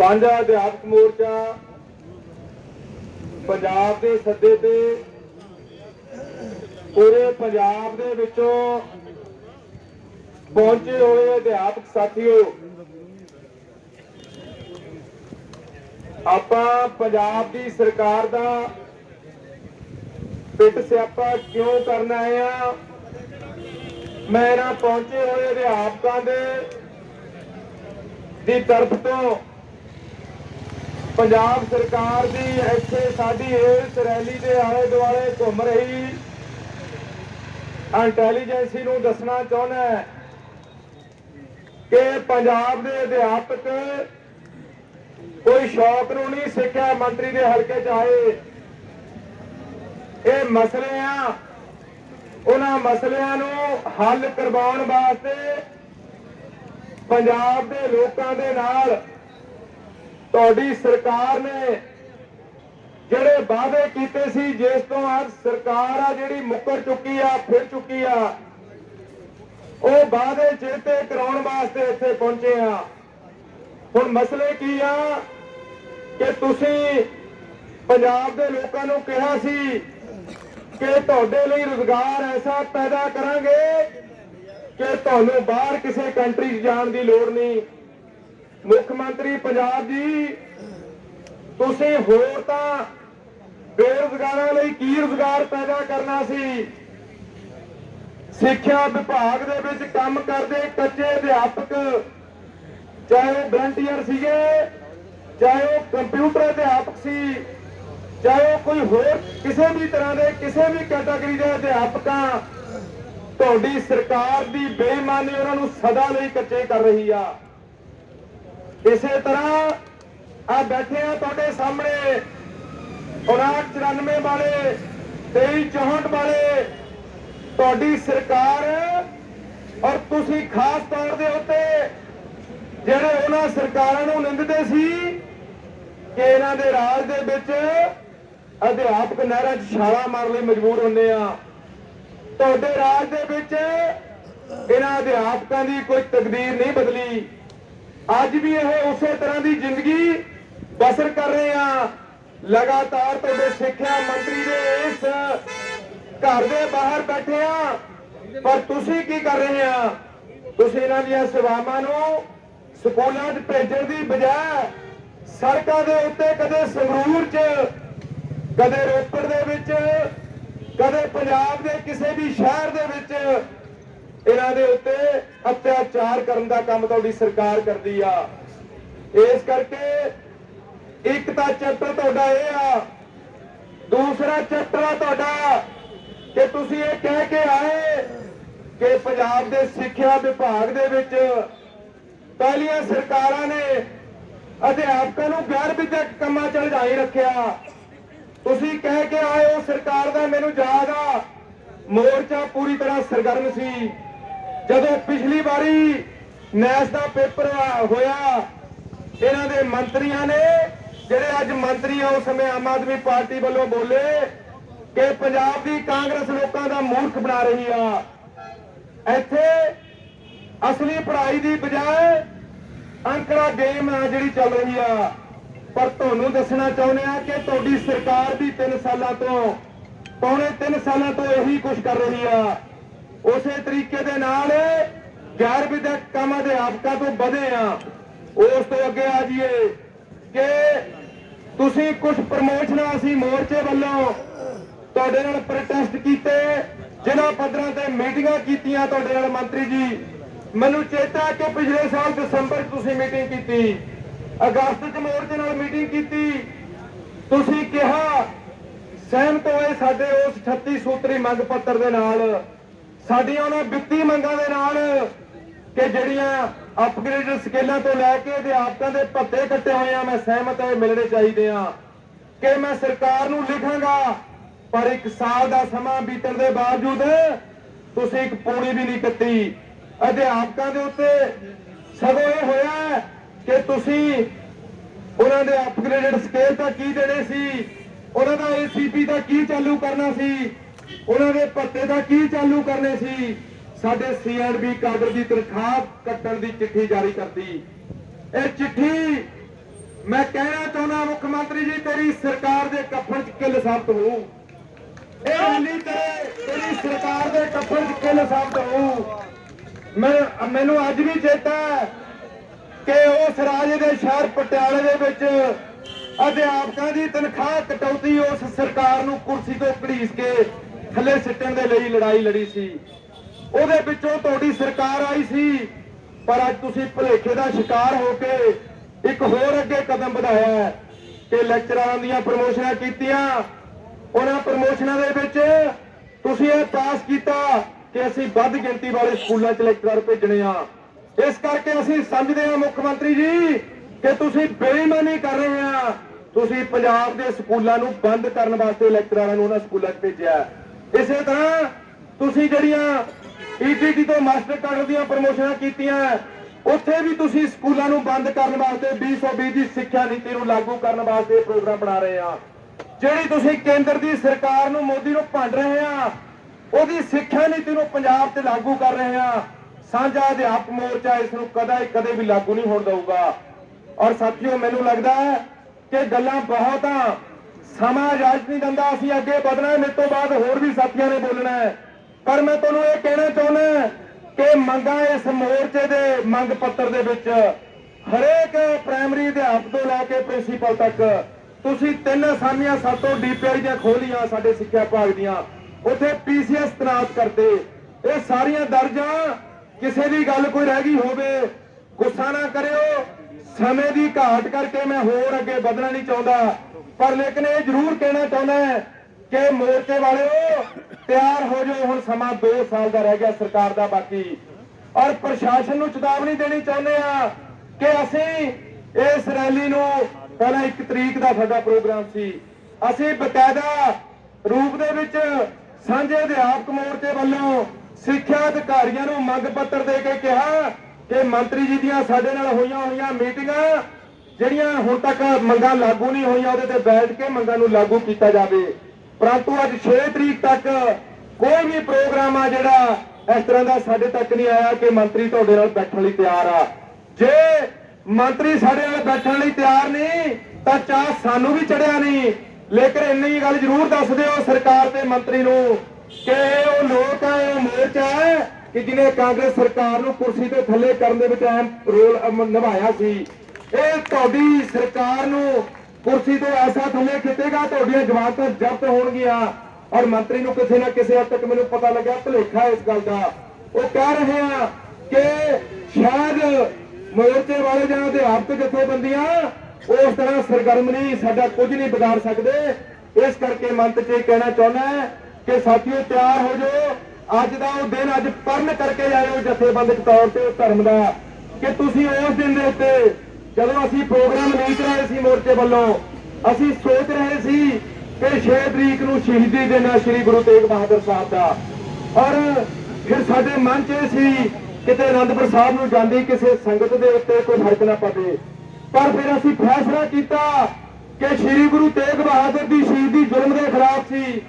ਸਾਂਝਾ ਅਧਿਆਪਕ ਮੋਰਚਾ ਪੰਜਾਬ ਦੇ ਸੱਦੇ ਤੇ, ਪੂਰੇ ਪੰਜਾਬ ਦੇ ਵਿੱਚੋਂ ਪਹੁੰਚੇ ਹੋਏ ਅਧਿਆਪਕ ਸਾਥੀਓ, ਆਪਾਂ ਪੰਜਾਬ ਦੀ ਸਰਕਾਰ ਦਾ ਪਿੱਟ ਸਿਆਪਾ ਕਿਉਂ ਕਰਨ ਆਏ ਆ? ਮੈਂ ਇਹਨਾਂ ਪਹੁੰਚੇ ਹੋਏ ਅਧਿਆਪਕਾਂ ਦੇ, ਦੀ ਤਰਫ ਤੋਂ ਪੰਜਾਬ ਸਰਕਾਰ ਦੀ ਇੱਥੇ ਸਾਡੀ ਇਸ ਰੈਲੀ ਦੇ ਆਲੇ ਦੁਆਲੇ ਘੁੰਮ ਰਹੀ ਇੰਟੈਲੀਜੈਂਸੀ ਨੂੰ ਦੱਸਣਾ ਚਾਹੁੰਦਾ ਕਿ ਪੰਜਾਬ ਦੇ ਅਧਿਆਪਕ ਕੋਈ ਸ਼ੌਕ ਨੂੰ ਨਹੀਂ ਸਿੱਖਿਆ, ਮੰਤਰੀ ਦੇ ਹਲਕੇ ਚ ਆਏ। ਇਹ ਮਸਲੇ ਆ ਉਹਨਾਂ ਮਸਲਿਆਂ ਨੂੰ ਹੱਲ ਕਰਵਾਉਣ ਵਾਸਤੇ ਪੰਜਾਬ ਦੇ ਲੋਕਾਂ ਦੇ ਨਾਲ ਤੁਹਾਡੀ ਸਰਕਾਰ ਨੇ ਜਿਹੜੇ ਵਾਅਦੇ ਕੀਤੇ ਸੀ, ਜਿਸ ਤੋਂ ਅੱਜ ਸਰਕਾਰ ਆ ਜਿਹੜੀ ਮੁੱਕਰ ਚੁੱਕੀ ਆ, ਫਿਰ ਚੁੱਕੀ ਆ, ਉਹ ਵਾਅਦੇ ਚੇਤੇ ਕਰਾਉਣ ਵਾਸਤੇ ਇੱਥੇ ਪਹੁੰਚੇ ਆ। ਹੁਣ ਮਸਲੇ ਕੀ ਆ ਕਿ ਤੁਸੀਂ ਪੰਜਾਬ ਦੇ ਲੋਕਾਂ ਨੂੰ ਕਿਹਾ ਸੀ ਕਿ ਤੁਹਾਡੇ ਲਈ ਰੁਜ਼ਗਾਰ ਐਸਾ ਪੈਦਾ ਕਰਾਂਗੇ ਕਿ ਤੁਹਾਨੂੰ ਬਾਹਰ ਕਿਸੇ ਕੰਟਰੀ 'ਚ ਜਾਣ ਦੀ ਲੋੜ ਨਹੀਂ। ਮੁੱਖ ਮੰਤਰੀ ਪੰਜਾਬ ਜੀ, ਤੁਸੀਂ ਹੋਰ ਤਾਂ ਬੇਰੁਜ਼ਗਾਰਾਂ ਲਈ ਕੀ ਰੁਜ਼ਗਾਰ ਪੈਦਾ ਕਰਨਾ ਸੀ? ਸਿੱਖਿਆ ਵਿਭਾਗ ਦੇ ਵਿੱਚ ਕੰਮ ਕਰਦੇ ਕੱਚੇ ਅਧਿਆਪਕ, ਚਾਹੇ ਉਹ ਵਲੰਟੀਅਰ ਸੀਗੇ, ਚਾਹੇ ਉਹ ਕੰਪਿਊਟਰ ਅਧਿਆਪਕ ਸੀ, ਚਾਹੇ ਉਹ ਕੋਈ ਹੋਰ ਕਿਸੇ ਵੀ ਤਰ੍ਹਾਂ ਦੇ ਕਿਸੇ ਵੀ ਕੈਟਾਗਰੀ ਦੇ ਅਧਿਆਪਕਾਂ, ਤੁਹਾਡੀ ਸਰਕਾਰ ਦੀ ਬੇਈਮਾਨੀ ਉਹਨਾਂ ਨੂੰ ਸਦਾ ਲਈ ਕੱਚੇ ਕਰ ਰਹੀ ਆ। ਇਸੇ ਤਰ੍ਹਾਂ ਆ ਬੈਠੇ ਆ ਤੁਹਾਡੇ ਸਾਹਮਣੇ 5994 ਵਾਲੇ 2364 ਵਾਲੇ, ਤੁਹਾਡੀ ਸਰਕਾਰ ਔਰ ਤੁਸੀਂ ਖਾਸ ਤੌਰ ਦੇ ਉੱਤੇ ਜਿਹੜੇ ਉਹਨਾਂ ਸਰਕਾਰਾਂ ਨੂੰ ਨਿੰਦਦੇ ਸੀ ਕਿ ਇਹਨਾਂ ਦੇ ਰਾਜ ਦੇ ਵਿੱਚ ਅਧਿਆਪਕ ਨਹਿਰਾਂ 'ਚ ਛਾਲਾ ਮਾਰਨ ਲਈ ਮਜਬੂਰ ਹੁੰਦੇ ਆ। ਤੁਹਾਡੇ ਰਾਜ ਦੇ ਵਿੱਚ ਇਹਨਾਂ ਅਧਿਆਪਕਾਂ ਦੀ ਕੋਈ ਤਕਦੀਰ ਨਹੀਂ ਬਦਲੀ। ਅੱਜ ਵੀ ਇਹ ਉਸੇ ਤਰ੍ਹਾਂ ਦੀ ਜ਼ਿੰਦਗੀ ਬਸਰ ਕਰ ਰਹੇ ਆ ਲਗਾਤਾਰ ਤੁਹਾਡੇ ਸਿੱਖਿਆ ਮੰਤਰੀ ਦੇ ਇਸ ਘਰ ਦੇ ਬਾਹਰ ਬੈਠੇ ਆ ਪਰ ਤੁਸੀਂ ਕੀ ਕਰ ਰਹੇ ਆ ਤੁਸੀਂ ਇਹਨਾਂ ਦੀਆਂ ਸੇਵਾਵਾਂ ਨੂੰ ਸਕੂਲਾਂ 'ਚ ਭੇਜਣ ਦੀ ਬਜਾਏ ਸੜਕਾਂ ਦੇ ਉੱਤੇ ਕਦੇ ਸੰਗਰੂਰ 'ਚ, ਕਦੇ ਰੋਪੜ ਦੇ ਵਿੱਚ, ਕਦੇ ਪੰਜਾਬ ਦੇ ਕਿਸੇ ਵੀ ਸ਼ਹਿਰ ਦੇ ਵਿੱਚ ਇਹਨਾਂ ਦੇ ਉੱਤੇ ਅਤਿਆਚਾਰ ਕਰਨ ਦਾ ਕੰਮ ਤੁਹਾਡੀ ਸਰਕਾਰ ਕਰਦੀ ਆ। ਇਸ ਕਰਕੇ ਇੱਕ ਤਾਂ ਚੈਪਟਰ ਤੁਹਾਡਾ ਇਹ ਆ, ਦੂਸਰਾ ਚੈਪਟਰ ਆ ਤੁਹਾਡਾ ਕਿ ਤੁਸੀਂ ਇਹ ਕਹਿ ਕੇ ਆਏ ਕਿ ਪੰਜਾਬ ਦੇ ਸਿੱਖਿਆ ਵਿਭਾਗ ਦੇ ਵਿੱਚ ਪਹਿਲੀਆਂ ਸਰਕਾਰਾਂ ਨੇ ਅਧਿਆਪਕਾਂ ਨੂੰ ਗੈਰ ਵਿਦਿਅਕ ਕੰਮਾਂ ਚ ਲਜਾਈ ਰੱਖਿਆ। ਤੁਸੀਂ ਕਹਿ ਕੇ ਆਏ ਹੋ ਸਰਕਾਰ ਦਾ ਮੈਨੂੰ ਯਾਦ ਆ, ਮੋਰਚਾ ਪੂਰੀ ਤਰ੍ਹਾਂ ਸਰਗਰਮ ਸੀ। ਜਦੋਂ ਪਿਛਲੀ ਵਾਰੀ ਨੈਸ ਦਾ ਪੇਪਰ ਹੋਇਆ, ਇਹਨਾਂ ਦੇ ਮੰਤਰੀਆਂ ਨੇ, ਜਿਹੜੇ ਅੱਜ ਮੰਤਰੀ ਆ, ਉਸ ਸਮੇਂ ਆਮ ਆਦਮੀ ਪਾਰਟੀ ਵੱਲੋਂ ਬੋਲੇ ਕਿ ਪੰਜਾਬ ਦੀ ਕਾਂਗਰਸ ਲੋਕਾਂ ਦਾ ਮੂਰਖ ਬਣਾ ਰਹੀ ਆ। ਇੱਥੇ ਅਸਲੀ ਪੜ੍ਹਾਈ ਦੀ ਬਜਾਏ ਅੰਕੜਾ ਗੇਮ ਆ ਜਿਹੜੀ ਚੱਲ ਰਹੀ ਆ। ਪਰ ਤੁਹਾਨੂੰ ਦੱਸਣਾ ਚਾਹੁੰਦੇ ਆ ਕਿ ਤੁਹਾਡੀ ਸਰਕਾਰ ਵੀ 3 ਸਾਲਾਂ ਤੋਂ ਪੌਣੇ 3 ਸਾਲਾਂ ਤੋਂ ਇਹੀ ਕੁਝ ਕਰ ਰਹੀ ਆ। ਉਸੇ ਤਰੀਕੇ ਦੇ ਨਾਲ ਗੈਰ ਵਿਦਿਅਕ ਕੰਮ ਅਧਿਆਪਕਾਂ ਤੋਂ ਵਧੇ ਆ ਉਸ ਤੋਂ ਅੱਗੇ ਆ ਜਾਈਏ ਕਿ ਤੁਸੀਂ ਕੁਝ ਪ੍ਰਮੋਸ਼ਨਾਂ ਅਸੀਂ ਮੋਰਚੇ ਵੱਲੋਂ ਤੁਹਾਡੇ ਨਾਲ ਪ੍ਰੋਟੈਸਟ ਕੀਤੇ, ਜਿਨ੍ਹਾਂ ਪੱਧਰਾਂ ਤੇ ਮੀਟਿੰਗਾਂ ਕੀਤੀਆਂ ਤੁਹਾਡੇ ਨਾਲ ਮੰਤਰੀ ਜੀ। ਮੈਨੂੰ ਚੇਤਾ ਹੈ ਕਿ ਪਿਛਲੇ ਸਾਲ ਦਸੰਬਰ 'ਚ ਤੁਸੀਂ ਮੀਟਿੰਗ ਕੀਤੀ। ਅਗਸਤ 'ਚ ਮੋਰਚੇ ਨਾਲ ਮੀਟਿੰਗ ਕੀਤੀ। ਤੁਸੀਂ ਕਿਹਾ, ਸਹਿਮਤ ਹੋਏ ਸਾਡੇ ਉਸ 38 ਸੂਤਰੀ ਮੰਗ ਪੱਤਰ ਦੇ ਨਾਲ ਸਾਡੀਆਂ ਉਹਨਾਂ ਵਿੱਤੀ ਮੰਗਾਂ ਦੇ ਨਾਲ ਕਿ ਜਿਹੜੀਆਂ ਅਪਗ੍ਰੇਡ ਸਕੇਲਾਂ ਤੋਂ ਲੈ ਕੇ ਅਧਿਆਪਕਾਂ ਦੇ ਭੱਤੇ ਕੱਟੇ ਹੋਏ ਆ, ਮੈਂ ਸਹਿਮਤ ਹਾਂ ਮਿਲਣੇ ਚਾਹੀਦੇ ਆ। ਕਿ ਮੈਂ ਸਰਕਾਰ ਨੂੰ ਲਿਖਾਂਗਾ, ਪਰ ਇੱਕ ਸਾਲ ਦਾ ਸਮਾਂ ਬੀਤਣ ਦੇ ਬਾਵਜੂਦ ਤੁਸੀਂ ਇੱਕ ਪੂਣੀ ਵੀ ਨਹੀਂ ਕੱਟੀ। ਅਧਿਆਪਕਾਂ ਦੇ ਉੱਤੇ ਸਗੋਂ ਇਹ ਹੋਇਆ ਕਿ ਤੁਸੀਂ ਉਹਨਾਂ ਦੇ ਅਪਗ੍ਰੇਡਡ ਸਕੇਲ ਤਾਂ ਕੀ ਦੇਣੇ ਸੀ, ਉਹਨਾਂ ਦਾ ਏਸੀਪੀ ਦਾ ਕੀ ਚਾਲੂ ਕਰਨਾ ਸੀ? ਉਹਨਾਂ ਦੇ ਭੱਤੇ ਦਾ ਕੀ ਚਾਲੂ ਕਰਨੇ ਸੀ? ਸਾਡੇ ਸੀਐਨਬੀ ਕਾਡਰ ਦੀ ਤਨਖਾਹ ਕੱਟਣ ਦੀ ਚਿੱਠੀ ਜਾਰੀ ਕਰਦੀ ਇਹ ਚਿੱਠੀ ਮੈਂ ਕਹਿਣਾ ਚਾਹੁੰਦਾ ਮੁੱਖ ਮੰਤਰੀ ਜੀ, ਤੇਰੀ ਸਰਕਾਰ ਦੇ ਕੱਫਣ 'ਚ ਕਿੱਲ ਸਾਬਤ ਹੋਊ। ਇਹ ਰੈਲੀ ਤੇ ਤੇਰੀ ਸਰਕਾਰ ਦੇ ਕੱਫਣ 'ਚ ਕਿੱਲ ਸਾਬਤ ਹੋਊ। ਮੈਂ, ਮੈਨੂੰ ਅੱਜ ਵੀ ਚੇਤਾ ਕਿ ਉਸ ਰਾਜੇ ਦੇ ਸ਼ਹਿਰ ਪਟਿਆਲੇ ਦੇ ਵਿੱਚ ਅਧਿਆਪਕਾਂ ਦੀ ਤਨਖਾਹ ਕਟੌਤੀ ਉਸ ਸਰਕਾਰ ਨੂੰ ਕੁਰਸੀ ਤੋਂ ਘੜੀਸ ਕੇ ਥੱਲੇ ਸਿੱਟਣ ਦੇ ਲਈ ਲੜਾਈ ਲੜੀ ਸੀ। ਉਹਦੇ ਵਿੱਚੋਂ ਤੁਹਾਡੀ ਸਰਕਾਰ ਆਈ ਸੀ। ਪਰ ਅੱਜ ਤੁਸੀਂ ਭੁਲੇਖੇ ਦਾ ਸ਼ਿਕਾਰ ਹੋ ਕੇ ਇੱਕ ਹੋਰ ਅੱਗੇ ਕਦਮ ਵਧਾਇਆ ਕਿ ਲੈਕਚਰਾਂ ਦੀਆਂ ਪ੍ਰਮੋਸ਼ਨਾਂ ਕੀਤੀਆਂ। ਉਹਨਾਂ ਪ੍ਰਮੋਸ਼ਨਾਂ ਦੇ ਵਿੱਚ ਤੁਸੀਂ ਇਹ ਪਾਸ ਕੀਤਾ ਕਿ ਅਸੀਂ ਵੱਧ ਗਿਣਤੀ ਵਾਲੇ ਸਕੂਲਾਂ 'ਚ ਲੈਕਚਰਰ ਭੇਜਣੇ ਆ। ਇਸ ਕਰਕੇ ਅਸੀਂ ਸਮਝਦੇ ਹਾਂ ਮੁੱਖ ਮੰਤਰੀ ਜੀ ਕਿ ਤੁਸੀਂ ਬੇਈਮਾਨੀ ਕਰ ਰਹੇ ਆ। ਤੁਸੀਂ ਪੰਜਾਬ ਦੇ ਸਕੂਲਾਂ ਨੂੰ ਬੰਦ ਕਰਨ ਵਾਸਤੇ ਲੈਕਚਰਾਰਾਂ ਨੂੰ ਉਹਨਾਂ ਸਕੂਲਾਂ 'ਚ ਭੇਜਿਆ ਇਸੇ ਤਰ੍ਹਾਂ ਤੁਸੀਂ ਜਿਹੜੀਆਂ ਈਟੀਟੀ ਤੋਂ ਮਾਸਟਰ ਕਾਡਰ ਦੀਆਂ ਪ੍ਰਮੋਸ਼ਨਾਂ ਕੀਤੀਆਂ, ਉੱਥੇ ਵੀ ਤੁਸੀਂ ਸਕੂਲਾਂ ਨੂੰ ਬੰਦ ਕਰਨ ਵਾਸਤੇ 2020 ਦੀ ਸਿੱਖਿਆ ਨੀਤੀ ਨੂੰ ਲਾਗੂ ਕਰਨ ਵਾਸਤੇ ਪ੍ਰੋਗਰਾਮ ਬਣਾ ਰਹੇ ਆ। ਜਿਹੜੀ ਤੁਸੀਂ ਕੇਂਦਰ ਦੀ ਸਰਕਾਰ ਨੂੰ ਮੋਦੀ ਨੂੰ ਭੰਡ ਰਹੇ ਆ, ਉਹਦੀ ਸਿੱਖਿਆ ਨੀਤੀ ਨੂੰ ਪੰਜਾਬ ਤੇ ਲਾਗੂ ਕਰ ਰਹੇ ਆ। ਸਾਂਝਾ ਅਧਿਆਪਕ ਮੋਰਚਾ ਇਸ ਨੂੰ ਕਦਾ ਕਦੇ ਵੀ ਲਾਗੂ ਨਹੀਂ ਹੋਣ ਦਊਗਾ। ਔਰ ਸਾਥੀਓ, ਮੈਨੂੰ ਲੱਗਦਾ ਹੈ ਕਿ ਗੱਲਾਂ ਬਹੁਤ ਆ। ਸਮਾਂ ਇਜਾਜ਼ਤ ਨਹੀਂ ਦਿੰਦਾ, ਅਸੀਂ ਅੱਗੇ ਵਧਣਾ ਮੇਰੇ ਤੋਂ ਬਾਅਦ ਹੋਰ ਵੀ ਸਾਥੀਆਂ ਨੇ ਬੋਲਣਾ ਹੈ। ਪਰ ਮੈਂ ਤੁਹਾਨੂੰ ਇਹ ਕਹਿਣਾ ਚਾਹੁੰਦਾ ਕਿ ਮੰਗਾਂ ਇਸ ਮੋਰਚੇ ਦੇ ਮੰਗ ਪੱਤਰ ਦੇ ਵਿੱਚ ਹਰੇਕ ਪ੍ਰਾਇਮਰੀ ਅਧਿਆਪਕ ਤੋਂ ਲੈ ਕੇ ਪ੍ਰਿੰਸੀਪਲ ਤੱਕ ਤੁਸੀਂ ਤਿੰਨ ਅਸਾਮੀਆਂ ਸਾਤੋਂ ਡੀਪੀਆਈ ਦੀਆਂ ਖੋਲੀਆਂ ਸਾਡੇ ਸਿੱਖਿਆ ਵਿਭਾਗ ਦੀਆਂ। ਉੱਥੇ ਪੀਸੀਐਸ ਤਨਾਤ ਕਰਦੇ। ਇਹ ਸਾਰੀਆਂ ਦਰਜਾਂ ਕਿਸੇ ਦੀ ਗੱਲ ਕੋਈ ਰਹਿ ਗਈ ਹੋਵੇ, ਗੁੱਸਾ ਨਾ ਕਰਿਓ। ਸਮੇਂ ਦੀ ਘਾਟ ਕਰਕੇ ਮੈਂ ਹੋਰ ਅੱਗੇ ਵਧਣਾ ਨਹੀਂ ਚਾਹੁੰਦਾ। ਪਰ ਲੇਕਿਨ ਇਹ ਜ਼ਰੂਰ ਕਹਿਣਾ ਚਾਹੁੰਦਾ ਕਿ ਮੋਰਚੇ ਵਾਲਿਓ, ਤਿਆਰ ਹੋ ਜਾਓ, ਹੁਣ ਸਮਾਂ 2 ਸਾਲ ਦਾ ਰਹਿ ਗਿਆ ਸਰਕਾਰ ਦਾ, ਬਾਕੀ। ਔਰ ਪ੍ਰਸ਼ਾਸਨ ਨੂੰ ਚੇਤਾਵਨੀ ਦੇਣੀ ਚਾਹੁੰਦੇ ਆ ਕਿ ਅਸੀਂ ਇਸ ਰੈਲੀ ਨੂੰ ਪਹਿਲਾਂ 1 ਤਰੀਕ ਦਾ ਸਾਡਾ ਪ੍ਰੋਗਰਾਮ ਸੀ। ਅਸੀਂ ਬਕਾਇਦਾ ਰੂਪ ਦੇ ਵਿੱਚ ਸਾਂਝੇ ਅਧਿਆਪਕ ਮੋਰਚੇ ਵੱਲੋਂ ਸਿੱਖਿਆ ਅਧਿਕਾਰੀਆਂ ਨੂੰ ਮੰਗ ਪੱਤਰ ਦੇ ਕੇ ਕਿਹਾ ਕਿ ਮੰਤਰੀ ਜੀ ਦੀਆਂ ਸਾਡੇ ਨਾਲ ਹੋਈਆਂ ਹੋਈਆਂ ਮੀਟਿੰਗਾਂ ਜਿਹੜੀਆਂ ਹੁਣ ਤੱਕ ਮੰਗਾਂ ਲਾਗੂ ਨਹੀਂ ਹੋਈਆਂ, ਉਹਦੇ ਤੇ ਬੈਠ ਕੇ ਮੰਗਾਂ ਨੂੰ ਲਾਗੂ ਕੀਤਾ ਜਾਵੇ। ਪਰੰਤੂ ਅੱਜ 6 ਤਰੀਕ ਤੱਕ ਕੋਈ ਵੀ ਪ੍ਰੋਗਰਾਮ ਆ ਜਿਹੜਾ ਇਸ ਤਰ੍ਹਾਂ ਦਾ ਸਾਡੇ ਤੱਕ ਨਹੀਂ ਆਇਆ ਕਿ ਮੰਤਰੀ ਤੁਹਾਡੇ ਨਾਲ ਬੈਠਣ ਲਈ ਤਿਆਰ ਆ। ਜੇ ਮੰਤਰੀ ਸਾਡੇ ਨਾਲ ਬੈਠਣ ਲਈ ਤਿਆਰ ਨਹੀਂ, ਤਾਂ ਚਾਹ ਸਾਨੂੰ ਵੀ ਚੜਿਆ ਨਹੀਂ। ਲੇਕਿਨ ਇੰਨੀ ਗੱਲ ਜ਼ਰੂਰ ਦੱਸ ਦਿਓ ਸਰਕਾਰ ਤੇ ਮੰਤਰੀ ਨੂੰ ਕਿ ਉਹ ਲੋਕ ਆ, ਉਹ ਮੋਰਚਾ ਹੈ ਕਿ ਜਿਹਨੇ ਕਾਂਗਰਸ ਸਰਕਾਰ ਨੂੰ ਕੁਰਸੀ ਤੋਂ ਥੱਲੇ ਕਰਨ ਦੇ ਵਿੱਚ ਅਹਿਮ ਰੋਲ ਨਿਭਾਇਆ ਸੀ। ਇਹ ਤੁਹਾਡੀ ਸਰਕਾਰ ਨੂੰ ਕੁਰਸੀ ਤੋਂ ਐਸਾ ਥੱਲੇ ਖਿੱਚੇਗਾ, ਤੁਹਾਡੀਆਂ ਜਮਾਨਤਾਂ ਜ਼ਬਤ ਹੋਣਗੀਆਂ। ਔਰ ਮੰਤਰੀ ਨੂੰ ਕਿਸੇ ਨਾ ਕਿਸੇ ਹੱਦ ਤੱਕ ਮੈਨੂੰ ਪਤਾ ਲੱਗਿਆ, ਭੁਲੇਖਾ ਇਸ ਗੱਲ ਦਾ। ਉਹ ਕਹਿ ਰਹੇ ਆ ਕਿ ਸ਼ਾਇਦ ਮੋਰਚੇ ਵਾਲੇ ਜਾਂ ਅਧਿਆਪਕ ਜਥੇਬੰਦੀਆਂ ਉਸ ਤਰ੍ਹਾਂ ਸਰਗਰਮ ਨਹੀਂ, ਸਾਡਾ ਕੁਝ ਨਹੀਂ ਵਿਗਾੜ ਸਕਦੇ। ਇਸ ਕਰਕੇ ਮੰਤ ਚ ਕਹਿਣਾ ਚਾਹੁੰਦਾ ਕਿ ਸਾਥੀਓ ਤਿਆਰ ਹੋ ਜਾਓ। ਅੱਜ ਦਾ ਉਹ ਦਿਨ ਅੱਜ ਪਰਨ ਕਰਕੇ ਆਇਓ ਜਥੇਬੰਦਕ ਤੌਰ ਤੇ ਉਸ ਧਰਮ ਦਾ। ਕਿ ਤੁਸੀਂ ਉਸ ਦਿਨ ਦੇ ਉੱਤੇ ਜਦੋਂ ਅਸੀਂ ਪ੍ਰੋਗਰਾਮ ਲੀਕ ਰਹੇ ਸੀ ਮੋਰਚੇ ਵੱਲੋਂ, ਅਸੀਂ ਸੋਚ ਰਹੇ ਸੀ ਕਿ 6 ਤਰੀਕ ਨੂੰ ਸ਼ਹੀਦੀ ਦਿਨ ਹੈ ਸ੍ਰੀ ਗੁਰੂ ਤੇਗ ਬਹਾਦਰ ਸਾਹਿਬ ਦਾ। ਔਰ ਫਿਰ ਸਾਡੇ ਮਨ 'ਚ ਸੀ, ਕਿਤੇ ਅਨੰਦਪੁਰ ਸਾਹਿਬ ਨੂੰ ਜਾਂਦੀ ਕਿਸੇ ਸੰਗਤ ਦੇ ਉੱਤੇ ਕੋਈ ਫ਼ਰਕ ਨਾ ਪਵੇ। ਪਰ ਫਿਰ ਅਸੀਂ ਫੈਸਲਾ ਕੀਤਾ ਕਿ ਸ੍ਰੀ ਗੁਰੂ ਤੇਗ ਬਹਾਦਰ ਦੀ ਸ਼ਹੀਦੀ ਜ਼ੁਲਮ ਦੇ ਖਿਲਾਫ ਸੀ।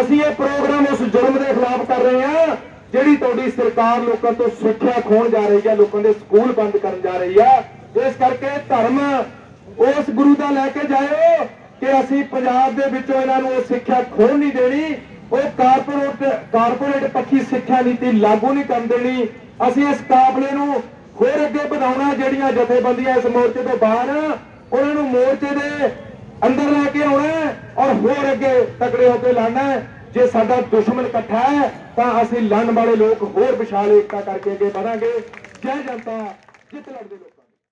ਅਸੀਂ ਇਹ ਪ੍ਰੋਗਰਾਮ ਉਸ ਜ਼ੁਲਮ ਦੇ ਖਿਲਾਫ ਕਰ ਰਹੇ ਹਾਂ, ਜਿਹੜੀ ਤੁਹਾਡੀ ਸਰਕਾਰ ਲੋਕਾਂ ਤੋਂ ਸਿੱਖਿਆ ਖੋਣ ਜਾ ਰਹੀ ਹੈ, ਲੋਕਾਂ ਦੇ ਸਕੂਲ ਬੰਦ ਕਰਨ ਜਾ ਰਹੀ ਹੈ। ਇਸ ਕਰਕੇ ਧਰਮ ਉਸ ਗੁਰੂ ਦਾ ਲੈ ਕੇ ਜਾਇਓ ਕਿ ਅਸੀਂ ਪੰਜਾਬ ਦੇ ਵਿੱਚੋਂ ਇਹਨਾਂ ਨੂੰ ਉਹ ਸਿੱਖਿਆ ਖੋਹ ਨਹੀਂ ਦੇਣੀ, ਉਹ ਕਾਰਪੋਰੇਟ ਕਾਰਪੋਰੇਟ ਪੱਖੀ ਸਿੱਖਿਆ ਨੀਤੀ ਲਾਗੂ ਨਹੀਂ ਕਰਨ ਦੇਣੀ। ਅਸੀਂ ਇਸ ਕਾਬਲੇ ਨੂੰ ਹੋਰ ਅੱਗੇ ਵਧਾਉਣਾ, ਜਿਹੜੀਆਂ ਜਥੇਬੰਦੀਆਂ ਇਸ ਮੋਰਚੇ ਤੋਂ ਬਾਹਰ ਉਹਨਾਂ ਨੂੰ ਮੋਰਚੇ ਦੇ ਅੰਦਰ ਲੈ ਕੇ ਆਉਣਾ ਔਰ ਹੋਰ ਅੱਗੇ ਤਕੜੇ ਹੋ ਕੇ ਲੜਨਾ ਜੇ ਸਾਡਾ ਦੁਸ਼ਮਣ ਇਕੱਠਾ ਹੈ, ਤਾਂ ਅਸੀਂ ਲੜਨ ਵਾਲੇ ਲੋਕ ਹੋਰ ਵਿਸ਼ਾਲ ਏਕਤਾ ਕਰਕੇ ਅੱਗੇ ਵਧਾਂਗੇ। ਜੈ ਜਨਤਾ, ਜਿੱਤ ਲੜਦੇ ਲੋਕਾਂ